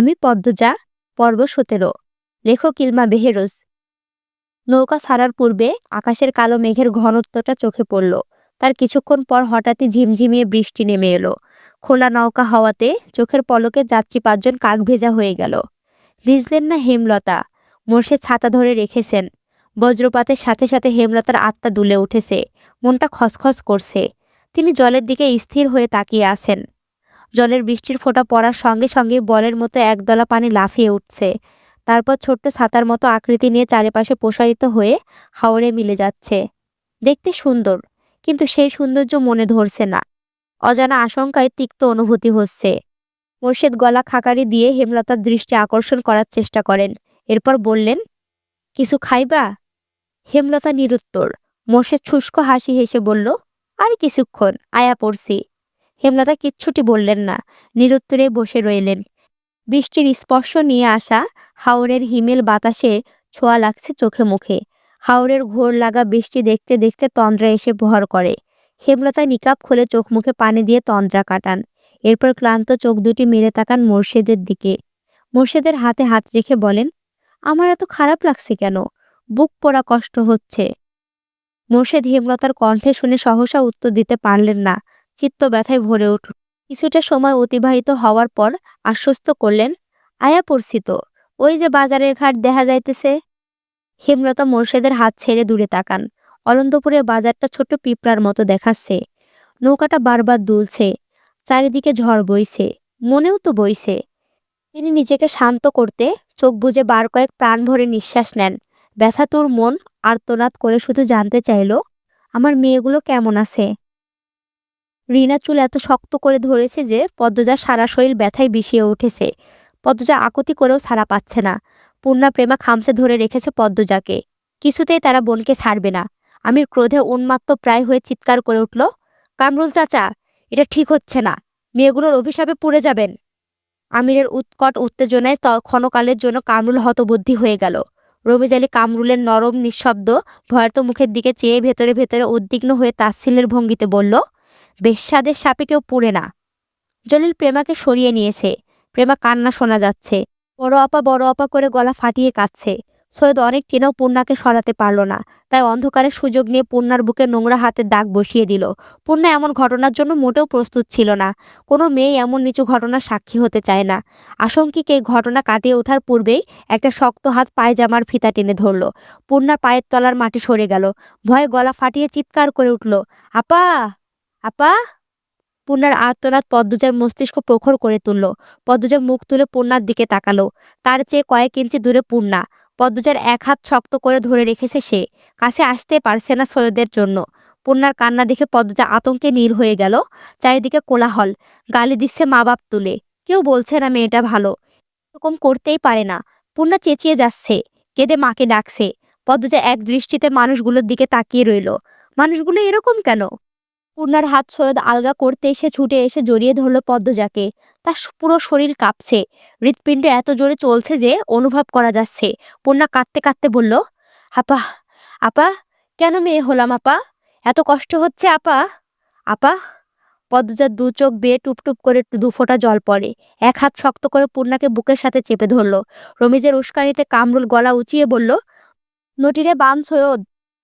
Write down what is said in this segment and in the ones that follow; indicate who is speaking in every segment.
Speaker 1: আমি পদ্মজা, পর্ব সতেরো। লেখক ইলমা বেহেরোজ। নৌকা ছাড়ার পূর্বে আকাশের কালো মেঘের ঘনত্বটা চোখে পড়ল। তার কিছুক্ষণ পর হঠাৎই ঝিমঝিমিয়ে বৃষ্টি নেমে এলো। খোলা নৌকা হওয়াতে চোখের পলকে যাত্রী পাঁচজন কাক ভেজা হয়ে গেল। ভিজলেন না হেমলতা। মোর্শে ছাতা ধরে রেখেছেন। বজ্রপাতের সাথে সাথে হেমলতার আত্মা দুলে উঠেছে। মনটা খসখস করছে। তিনি জলের দিকে স্থির হয়ে তাকিয়ে আছেন। জলের বৃষ্টির ফোঁটা পড়ার সঙ্গে সঙ্গে বলের মতো একদলা পানি লাফিয়ে উঠছে। তারপর ছোট্ট ছাতার মতো আকৃতি নিয়ে চারিপাশে প্রসারিত হয়ে হাওড়ে মিলে যাচ্ছে। দেখতে সুন্দর, কিন্তু সেই সৌন্দর্য মনে ধরছে না। অজানা আশঙ্কায় তিক্ত অনুভূতি হচ্ছে। মোর্শেদ গলা খাকারি দিয়ে হেমলতার দৃষ্টি আকর্ষণ করার চেষ্টা করেন। এরপর বললেন, কিছু খাইবা? হেমলতা নিরুত্তর। মোর্শেদ শুষ্ক হাসি হেসে বলল, আর কিছুক্ষণ, আয়া পড়ছি। হেমলতা কিচ্ছুটি বললেন না, নিরুত্তরে বসে রইলেন। বৃষ্টির স্পর্শ নিয়ে আসা হাওরের হিমেল বাতাসে ছোঁয়া লাগছে চোখে মুখে। হাওরের ঘোর লাগা বৃষ্টি দেখতে দেখতে তন্দ্রা এসে ভর করে। হেমলতা নিকাপ খুলে চোখ মুখে পানি দিয়ে তন্দ্রা কাটান। এরপর ক্লান্ত চোখ দুটি মেরে তাকান মোর্শেদের দিকে। মোর্শেদের হাতে হাত রেখে বলেন, আমার এত খারাপ লাগছে কেন? বুক পোড়া কষ্ট হচ্ছে। মোর্শেদ হেমলতার কণ্ঠে শুনে সহসা উত্তর দিতে পারলেন না। চিত্ত ব্যথায় ভরে উঠল। কিছুটা সময় অতিবাহিত হওয়ার পর আশ্বস্ত করলেন, আয়া পরিচিত ওই যে বাজারের ঘাট দেখা যাইতেছে। হেমলতা মোর্শেদের হাত ছেড়ে দূরে তাকান। অনন্তপুরের বাজারটা ছোট পিঁপড়ার মতো দেখাচ্ছে। নৌকাটা বারবার দুলছে, চারিদিকে ঝড় বইছে, মনেও তো বইছে। তিনি নিজেকে শান্ত করতে চোখ বুজে বার কয়েক প্রাণ ভরে নিঃশ্বাস নেন। ব্যথা তোর মন আর্তনাদ করে শুধু জানতে চাইল, আমার মেয়েগুলো কেমন আছে? রিনা চুল এত শক্ত করে ধরেছে যে পদ্মজা সারা শরীর ব্যথায় বিষিয়ে উঠেছে। পদ্মজা আকুতি করেও ছাড়া পাচ্ছে না। পূর্ণা প্রেমা খামসে ধরে রেখেছে পদ্মজাকে। কিছুতেই তারা বোনকে ছাড়বে না। আমির ক্রোধে উন্মাত্ত প্রায় হয়ে চিৎকার করে উঠল, কামরুল চাচা, এটা ঠিক হচ্ছে না। মেয়েগুলোর অভিশাপে পুড়ে যাবেন। আমিরের উৎকট উত্তেজনায় ক্ষণকালের জন্য কামরুল হতবুদ্ধি হয়ে গেল। রমিজ আলী কামরুলের নরম নিঃশব্দ, ভয়ার্ত মুখের দিকে চেয়ে ভেতরে ভেতরে উদ্বিগ্ন হয়ে তাচ্ছিলের ভঙ্গিতে বলল বেশ্যাদের সাপে কেউ পুড়ে না। জলিল প্রেমাকে সরিয়ে নিয়েছে। প্রেমা কান্না শোনা যাচ্ছে। বড় আপা বড় আপা করে গলা ফাটিয়ে কাঁদছে। সৈয়দ অনেক টেনেও পূর্ণাকে সরাতে পারল না। তাই অন্ধকারের সুযোগ নিয়ে পূর্ণার বুকে নোংরা হাতের দাগ বসিয়ে দিল। পূর্ণা এমন ঘটনার জন্য মোটেও প্রস্তুত ছিল না। কোনো মেয়ে এমন নিচু ঘটনার সাক্ষী হতে চায় না। আশঙ্কিক এই ঘটনা কাটিয়ে ওঠার পূর্বেই একটা শক্ত হাত পায়জামার ফিতা টেনে ধরল। পূর্ণার পায়ের তলার মাটি সরে গেল। ভয়ে গলা ফাটিয়ে চিৎকার করে উঠল, আপা! আপা? পূর্ণার আর্তনাদ পদ্মজার মস্তিষ্ক প্রখর করে তুলল। পদ্মজা মুখ তুলে পূর্ণার দিকে তাকালো। তার চেয়ে কয়েক ইঞ্চি দূরে পূর্ণা পদ্মজার এক হাত শক্ত করে ধরে রেখেছে সে। কাছে আসতে পারছে না সৈয়দের জন্য। পূর্ণার কান্না দেখে পদ্মজা আতঙ্কে নীল হয়ে গেল। চারিদিকে কোলাহল। গালি দিচ্ছে মা বাপ তুলে। কেউ বলছে না মেয়েটা ভালো। এরকম করতেই পারে না। পূর্ণা চেঁচিয়ে যাচ্ছে। কেঁদে মাকে ডাকছে। পদ্মজা এক দৃষ্টিতে মানুষগুলোর দিকে তাকিয়ে রইল। মানুষগুলো এরকম কেন? পূর্ণার হাত সৈয়দ আলগা করতে এসে ছুটে এসে জড়িয়ে ধরল পদ্মজাকে। তার পুরো শরীর কাঁপছে। হৃৎপিণ্ড এত জোরে চলছে যে অনুভব করা যাচ্ছে। পূর্ণা কাঁদতে কাঁদতে বলল, আপা আপা, কেন মেয়ে হলাম আপা? এত কষ্ট হচ্ছে আপা? আপা? পদ্মজার দু চোখ বেয়ে টুপটুপ করে দু ফোঁটা জল পড়ে। এক হাত শক্ত করে পূর্ণাকে বুকের সাথে চেপে ধরল। রমিজের উস্কানিতে কামরুল গলা উঁচিয়ে বলল, নটিরে বান সৈয়দ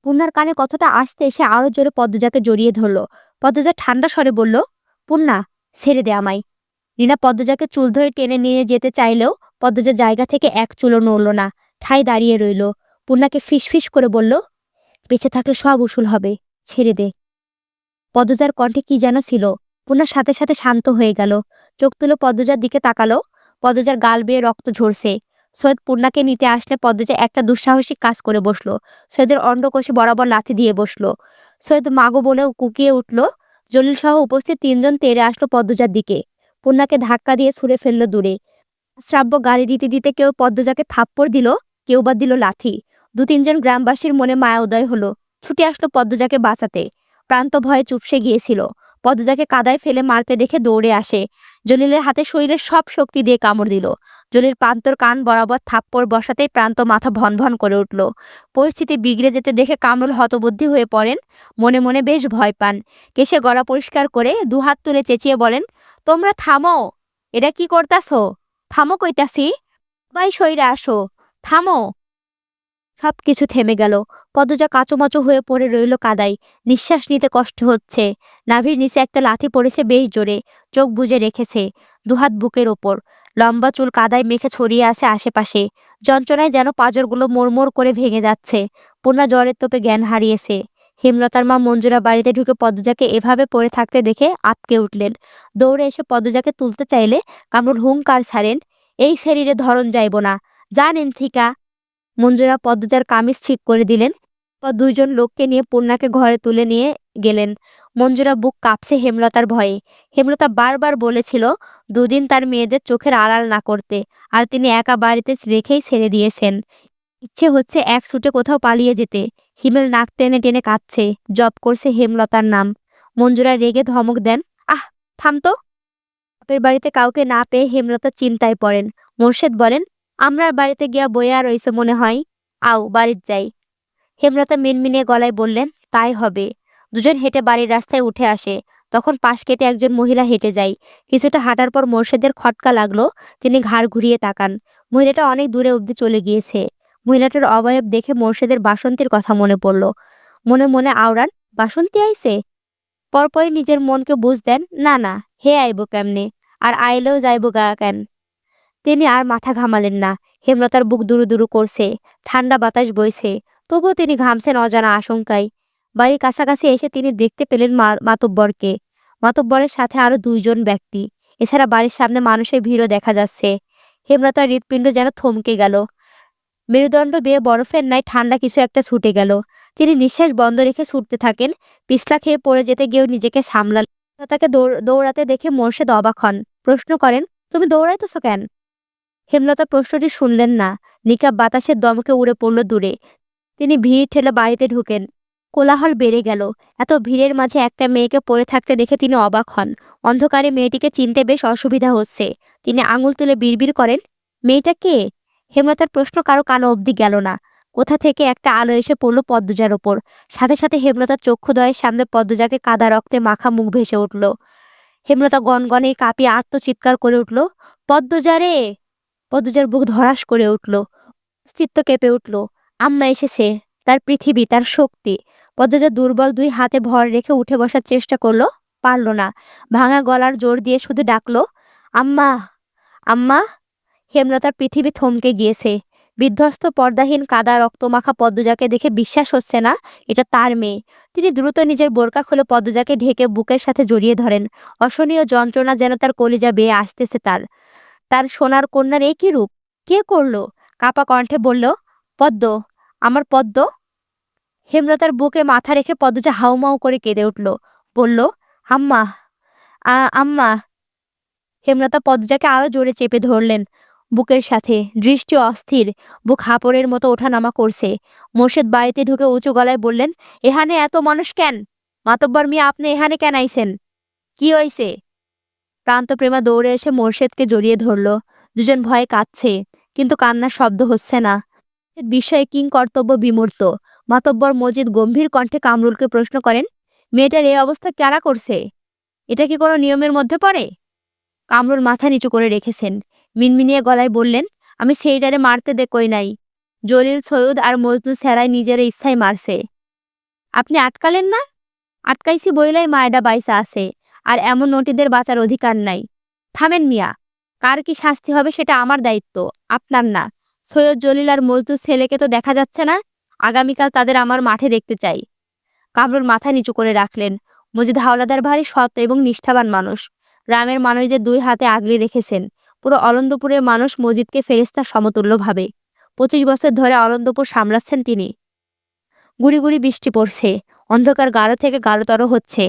Speaker 1: পূর্ণার কানে কথাটা আসতে এসে আরও জোরে পদ্মজাকে জড়িয়ে ধরল। পদ্মজা ঠান্ডা স্বরে বলল পূর্ণা ছেড়ে দে আমায়। রিনা পদ্মজাকে চুল ধরে টেনে নিয়ে যেতে চাইলেও পদ্মজা জায়গা থেকে এক চুলও নড়ল না ঠাই দাঁড়িয়ে রইল। পূর্ণাকে ফিসফিস করে বলল, বেঁচে থাকলে সব উসুল হবে, ছেড়ে দে। পদ্মজার কণ্ঠে কি যেন ছিল পূর্ণার সাথে সাথে শান্ত হয়ে গেল। চোখ তুলে পদ্মজার দিকে তাকালো। পদ্মজার গাল বেয়ে রক্ত ঝরছে। সৈয়দ পূর্ণাকে নিতে আসলে পদ্মজা একটা দুঃসাহসিক কাজ করে বসল। সৈয়দের অন্ডকোষে বরাবর লাথি দিয়ে বসল। সৈয়দ মাগো বলেও কুকিয়ে উঠল। জলিল সহ উপস্থিত তিনজন তেরে আসলো পদ্মজার দিকে। পূর্ণাকে ধাক্কা দিয়ে ছুঁড়ে ফেলল দূরে। শ্রাব্য গালি দিতে দিতে কেউ পদ্মজাকে থাপ্পড় দিল, কেউ বা দিল লাথি। দু তিনজন গ্রামবাসীর মনে মায়া উদয় হলো। ছুটে আসলো পদ্মজাকে বাঁচাতে। প্রান্ত ভয়ে চুপসে গিয়েছিল। পদ্মজাকে কাদায় ফেলে মারতে দেখে দৌড়ে আসে। জলিলের হাতে শরীরের সব শক্তি দিয়ে কামড় দিল। জলিল প্রান্তর কান বরাবর থাপ্পড় বসাতেই প্রান্ত মাথা ভন ভন করে উঠল। পরিস্থিতি বিগড়ে যেতে দেখে কামরুল হতবুদ্ধি হয়ে পড়েন। মনে মনে বেশ ভয় পান। কেসে গলা পরিষ্কার করে দুহাত তুলে চেঁচিয়ে বলেন, তোমরা থামো। এটা কি করতাছো? থামো কইতাছি। ভাই সইরে আসো। থামো। সব কিছু থেমে গেল। পদজা কাঁচোমাচো হয়ে পড়ে রইল কাদায়। নিঃশ্বাস নিতে কষ্ট হচ্ছে। নাভির নিচে একটা লাথি পড়েছে বেশ জোরে। চোখ বুজে রেখেছে দুহাত বুকের ওপর। লম্বা চুল কাদায় মেখে ছড়িয়ে আছে আশেপাশে। যন্ত্রণায় যেন পাঁজরগুলো মোড়মোড় করে ভেঙে যাচ্ছে। পূর্ণা জ্বরের তোপে জ্ঞান হারিয়েছে। হেমলতার মা মঞ্জুরা বাড়িতে ঢুকে পদ্মজাকে এভাবে পড়ে থাকতে দেখে আতকে উঠলেন। দৌড়ে এসে পদ্মজাকে তুলতে চাইলে কামরুল হুঙ্কার ছাড়েন, এই শরীরে ধরন যাইব না। জানেন থিকা মঞ্জুরা পদ্মজার কামিজ ঠিক করে দিলেন। পর দুইজন লোককে নিয়ে পূর্ণাকে ঘরে তুলে নিয়ে গেলেন। মঞ্জুরা বুক কাঁপছে হেমলতার ভয়ে। হেমলতা বারবার বলেছিল, দুদিন তার মেয়েদের চোখের আড়াল না করতে। আর তিনি একা বাড়িতে রেখেই ছেড়ে দিয়েছেন। ইচ্ছে হচ্ছে এক ছুটে কোথাও পালিয়ে যেতে। হিমেল নাক টেনে টেনে কাঁদছে। জব করছে হেমলতার নাম। মঞ্জুরা রেগে ধমক দেন, আহ, থাম তো। বাপের বাড়িতে কাউকে না পেয়ে হেমলতা চিন্তায় পড়েন। মোর্শেদ বলেন আমরার বাড়িতে গিয়া বইয়া রইছে মনে হয়। আও, বাড়ির যাই। হেমলতা মিনমিনিয়ে গলায় বললেন, তাই হবে। দুজন হেঁটে বাড়ির রাস্তায় উঠে আসে। তখন পাশ কেটে একজন মহিলা হেঁটে যায়। কিছুটা হাঁটার পর মোর্শেদের খটকা লাগল। তিনি ঘাড় ঘুরিয়ে তাকান। মহিলাটা অনেক দূরে অবধি চলে গিয়েছে। মহিলাটার অবয়ব দেখে মোর্শেদের বাসন্তীর কথা মনে পড়ল। মনে মনে আওড়ান, বাসন্তী আইছে? পরপরই নিজের মনকে বুঝ দেন, না না, হে আইব কেমনে? আর আইলেও যাইব গা কেন? তিনি আর মাথা ঘামালেন না। হেমলতার বুক দুরু দুরু করছে ঠান্ডা বাতাস বইছে। তবুও তিনি ঘামছেন অজানা আশঙ্কায়। বাড়ির কাছাকাছি এসে তিনি দেখতে পেলেন মাতব্বরকে। মাতব্বরের সাথে আরও দুইজন ব্যক্তি। এছাড়া বাড়ির সামনে মানুষের ভিড়ও দেখা যাচ্ছে। হেমলতার হৃৎপিণ্ড যেন থমকে গেল। মেরুদণ্ড বেয়ে বরফের ন্যায় ঠান্ডা কিছু একটা ছুটে গেল। তিনি নিঃশ্বাস বন্ধ রেখে ছুটতে থাকেন। পিছলা খেয়ে পড়ে যেতে গিয়েও নিজেকে সামলাল তাকে দৌড়- দৌড়াতে দেখে মোর্শেদ অবাক হন প্রশ্ন করেন, তুমি দৌড়াইতেছো কেন? হেমলতা প্রশ্নটি শুনলেন না। নিকাব বাতাসের দমকে উড়ে পড়ল দূরে। তিনি ভিড় ঠেলে বাড়িতে ঢুকেন। কোলাহল বেড়ে গেল। এত ভিড়ের মাঝে একটা মেয়েকে পড়ে থাকতে দেখে তিনি অবাক হন। অন্ধকারে মেয়েটিকে চিনতে বেশ অসুবিধা হচ্ছে। তিনি আঙুল তুলে বিড়বিড় করেন, মেয়েটা কে? হেমলতার প্রশ্ন কারও কানো অবধি গেল না। কোথা থেকে একটা আলো এসে পড়ল পদ্মজার ওপর সাথে সাথে হেমলতার চক্ষুদয়ের সামনে পদ্মজাকে কাদা রক্তে মাখা মুখ ভেসে উঠল। হেমলতা গনগনে কাঁপিয়ে আত্মচিৎকার করে উঠল, পদ্মজা রে! পদ্মজার বুক ধরাস করে উঠল, অস্তিত্ব কেঁপে উঠল। আম্মা এসেছে, তার পৃথিবী, তার শক্তি। পদ্মজা দুর্বল দুই হাতে ভর রেখে উঠে বসার চেষ্টা করল, পারল না। ভাঙা গলার জোর দিয়ে শুধু ডাকলো, আম্মা আম্মা। হেমলতার পৃথিবী থমকে গিয়েছে। বিধ্বস্ত পর্দাহীন কাদা রক্তমাখা পদ্মজাকে দেখে বিশ্বাস হচ্ছে না, এটা তার মেয়ে। তিনি দ্রুত নিজের বোরকা খুলে পদ্মজাকে ঢেকে বুকের সাথে জড়িয়ে ধরেন। অসহনীয় যন্ত্রণা যেন তার কলিজা বেয়ে আসতেছে তার। তার সোনার কন্যার এ কি রূপ। কে করল? কাপা কণ্ঠে বলল, পদ্ম, আমার পদ্ম। হেমলতার বুকে মাথা রেখে পদ্মজা হাউমাউ করে কেঁদে উঠল। বলল, আম্মা আম্মা। হেমলতা পদ্মজাকে আরও জোরে চেপে ধরলেন। বুকের সাথে দৃষ্টি অস্থির, বুক হাপড়ের মতো ওঠানামা করছে। মোর্শেদ বাড়িতে ঢুকে উঁচু গলায় বললেন, এখানে এত মানুষ কেন? মাতব্বর মিয়া, আপনি এখানে কেন আইছেন? কি হইছে? প্রান্তপ্রেমা দৌড়ে এসে মোর্শেদকে জড়িয়ে ধরল। দুজন ভয়ে কাঁদছে, কিন্তু কান্নার শব্দ হচ্ছে না। বিষয়ে কিং কর্তব্য বিমূর্ত। মাতব্বর মজিদ গম্ভীর কণ্ঠে কামরুলকে প্রশ্ন করেন, মেয়েটার এই অবস্থা কারা করছে? এটা কি কোনো নিয়মের মধ্যে পড়ে? কামরুল মাথা নিচু করে রেখেছেন। মিনমিনিয়ে গলায় বললেন, আমি সেইটারে মারতে দেখই নাই। জলিল, সৈয়দ আর মজনু সেরাই নিজের ইচ্ছায় মারছে। আপনি আটকালেন না? আটকাইছি বইলাই মায়েডা বাইসা আছে। আর এমন নটিদের বাঁচার অধিকার নাই। থামেন মিয়া, কার কি শাস্তি হবে সেটা আমার দায়িত্ব, আপনার না। সৈয়দ জলিল আর মজদুর ছেলেকে তো দেখা যাচ্ছে না, আগামীকাল তাদের আমার মাঠে দেখতে চাই। কামরুল মাথা নিচু করে রাখলেন। মজিদ হাওলাদার ভারী, সৎ এবং নিষ্ঠাবান মানুষ। গ্রামের মানুষদের দুই হাতে আগলে রেখেছেন। পুরো অলন্দপুরের মানুষ মজিদকে ফেরেস্তার সমতুল্য ভাবে। পঁচিশ বছর ধরে অলন্দপুর সামলাচ্ছেন তিনি। গুড়ি গুড়ি বৃষ্টি পড়ছে। অন্ধকার গাঢ় থেকে গাঢ়তর হচ্ছে।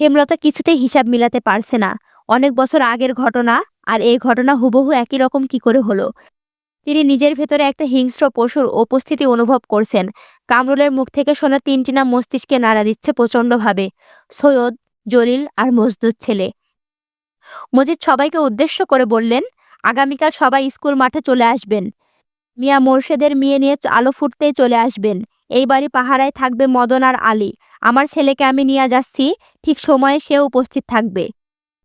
Speaker 1: হেমলতা কিছুতেই হিসাব মিলাতে পারছে না। অনেক বছর আগের ঘটনা আর এই ঘটনা হুবহু একই রকম কি করে হলো? তিনি নিজের ভেতরে একটা হিংস্র পশুর উপস্থিতি অনুভব করছেন। কামরুলের মুখ থেকে শোনা তিনটি নাম মস্তিষ্কে নাড়া দিচ্ছে প্রচণ্ডভাবে। সৈয়দ, জলিল আর মজদুর ছেলে। মজিদ সবাইকে উদ্দেশ্য করে বললেন, আগামীকাল সবাই স্কুল মাঠে চলে আসবেন। মিয়া মোর্শেদের মেয়ে নিয়ে আলো ফুটতেই চলে আসবেন। এই বাড়ি পাহারায় থাকবে মদন আর আলী। আমার ছেলেকে আমি নিয়ে যাচ্ছি ঠিক সময়ে সে উপস্থিত থাকবে।